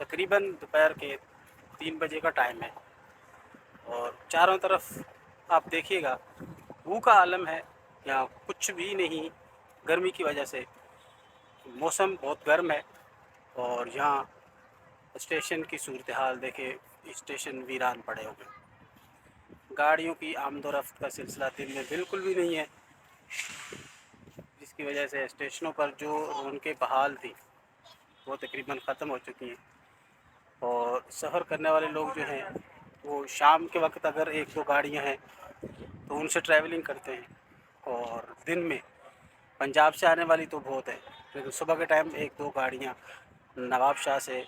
تقریباً دوپہر کے تین بجے کا ٹائم ہے۔ اور چاروں طرف آپ دیکھیے گا وہ کا عالم ہے یہاں کچھ بھی نہیں، گرمی کی وجہ سے موسم بہت گرم ہے۔ اور یہاں اسٹیشن کی صورتحال دیکھے اسٹیشن ویران پڑے ہوئے۔ گاڑیوں کی آمد و رفت کا سلسلہ دن میں بالکل بھی نہیں ہے، جس کی وجہ سے اسٹیشنوں پر جو رونقیں بحال تھیں، وہ تقریباً ختم ہو چکی ہیں۔ اور سفر کرنے والے لوگ جو ہیں، وہ شام کے وقت اگر ایک دو گاڑیاں ہیں، تو ان سے ٹریولنگ کرتے ہیں۔ اور دن میں پنجاب سے آنے والی تو بہت ہے، لیکن صبح کے ٹائم ایک دو گاڑیاں نواب شاہ سے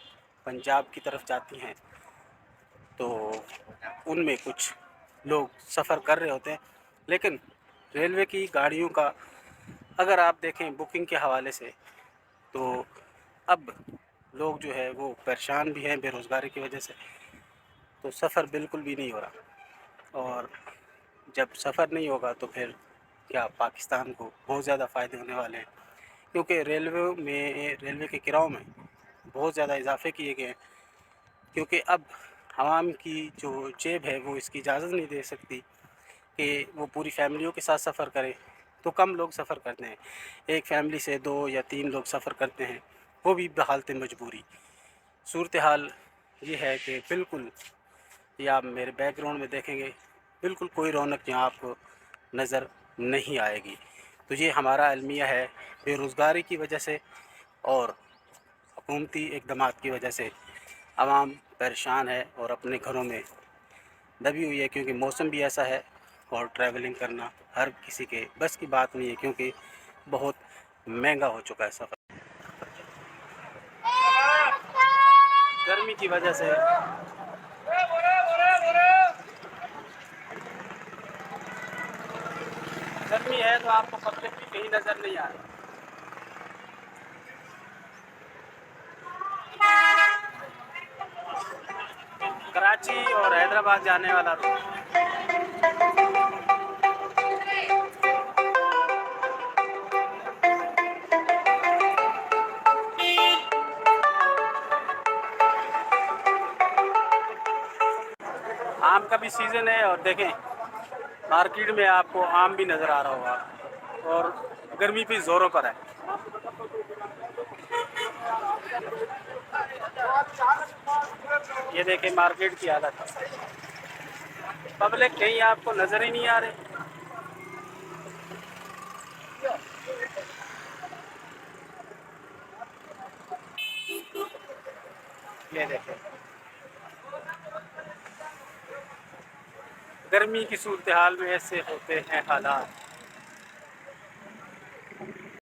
پنجاب کی طرف جاتی ہیں۔ تو ان میں کچھ لوگ سفر کر رہے ہوتے ہیں۔ لیکن ریلوے کی گاڑیوں کا اگر آپ دیکھیں بکنگ کے حوالے سے، تو اب لوگ جو ہے وہ پریشان بھی ہیں بے روزگاری کی وجہ سے۔ تو سفر بالکل بھی نہیں ہو رہا۔ اور جب سفر نہیں ہوگا تو پھر کیا پاکستان کو بہت زیادہ فائدے ہونے والے ہیں۔ کیونکہ ریلوے میں، ریلوے کے کراؤں میں بہت زیادہ اضافے کیے گئے ہیں۔ کیونکہ اب عوام کی جو جیب ہے، وہ اس کی اجازت نہیں دے سکتی کہ وہ پوری فیملیوں کے ساتھ سفر کرے۔ تو کم لوگ سفر کرتے ہیں۔ ایک فیملی سے دو یا تین لوگ سفر کرتے ہیں۔ وہ بھی بحالت مجبوری۔ صورتحال یہ ہے کہ بالکل یہ آپ میرے بیک گراؤنڈ میں دیکھیں گے، بالکل کوئی رونق یہاں آپ کو نظر نہیں آئے گی۔ تو یہ ہمارا المیہ ہے بے روزگاری کی وجہ سے اور حکومتی اقدامات کی وجہ سے۔ عوام پریشان ہے اور اپنے گھروں میں دبی ہوئی ہے کیونکہ موسم بھی ایسا ہے اور ٹریولنگ کرنا ہر کسی کے، بس کی بات نہیں ہے کیونکہ بہت مہنگا ہو چکا ہے سفر۔ گرمی کی وجہ سے۔ گرمی ہے تو آپ کو پبلک بھی کہیں نظر نہیں آ رہی۔ کراچی اور حیدرآباد جانے والا۔ روڈ آم کا بھی سیزن ہے اور دیکھیں مارکیٹ میں آپ کو آم بھی نظر آ رہا ہوگا اور گرمی بھی زوروں پر ہے۔ یہ دیکھیں مارکیٹ کی حالت۔ پبلک کہیں آپ کو نظر ہی نہیں آ رہے۔ یہ دیکھیں۔ گرمی کی صورتحال میں ایسے ہوتے ہیں حالات۔